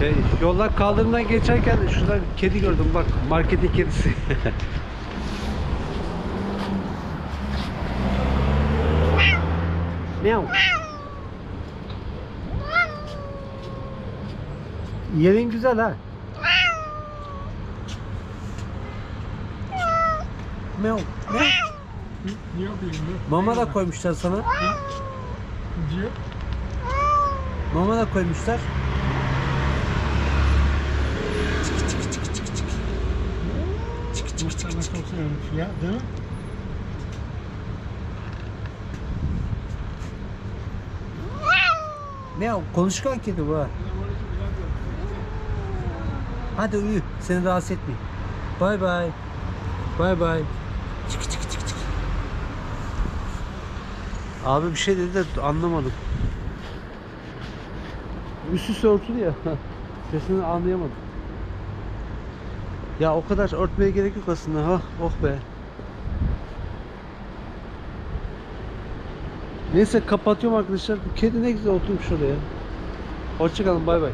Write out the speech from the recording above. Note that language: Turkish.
Şey, yollar kaldırımdan geçerken şurada bir kedi gördüm bak marketin kedisi. Miau. Yerin güzel ha. Miau. Miau. Mama da koymuşlar sana. Mama da koymuşlar. Sana çok sevmiş ya değil mi? Miau. Konuşkan kedi bu ha. Hadi uyu. Seni rahatsız etmeyeyim. Bay bay. Bay bay. Çık çık çık çık. Abi bir şey dedi de anlamadım. Üst üste örtülü ya. Sesini anlayamadım. Ya o kadar örtmeye gerek yok aslında. Ha, oh be. Neyse kapatıyorum arkadaşlar. Bu kedi ne güzel oturmuş oraya. Hoşçakalın bay bay.